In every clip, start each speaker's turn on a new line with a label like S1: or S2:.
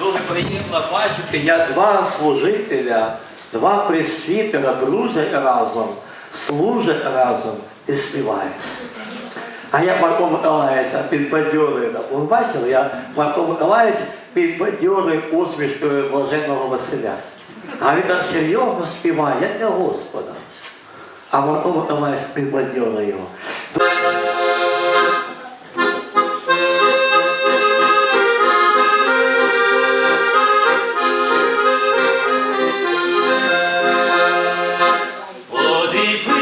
S1: Дуже приємно бачити, я два служителя, два присвітера, дружать разом, служать разом і співають. А я Марком Елаєвича підбадьорив. Ви бачили, я Марком Елаєвич підбадьорив усмішкою Блаженного Василя. А він так серйозно співає, як для Господа. А Марком Елаєвич підбадьорив його.
S2: be.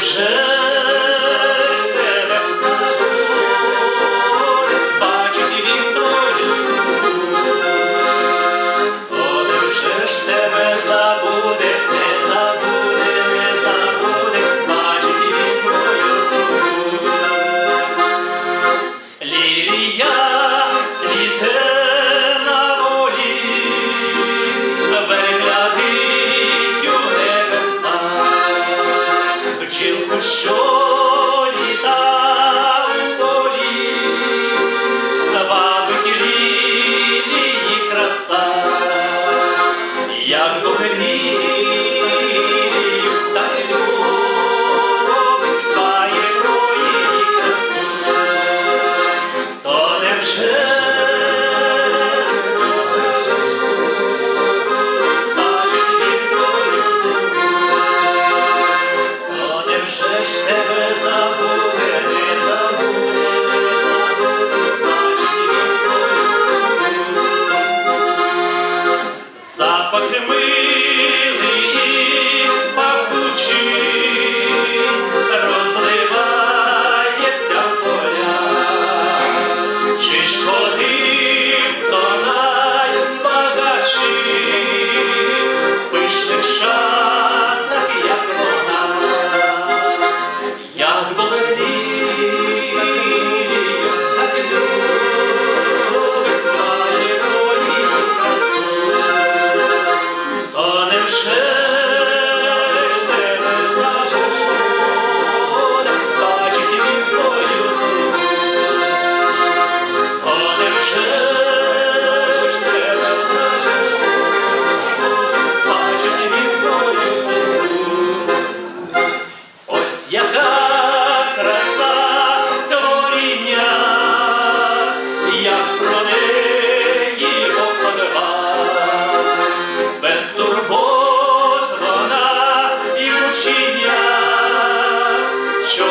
S2: вже. sure. зими. без турбот і мучіння, що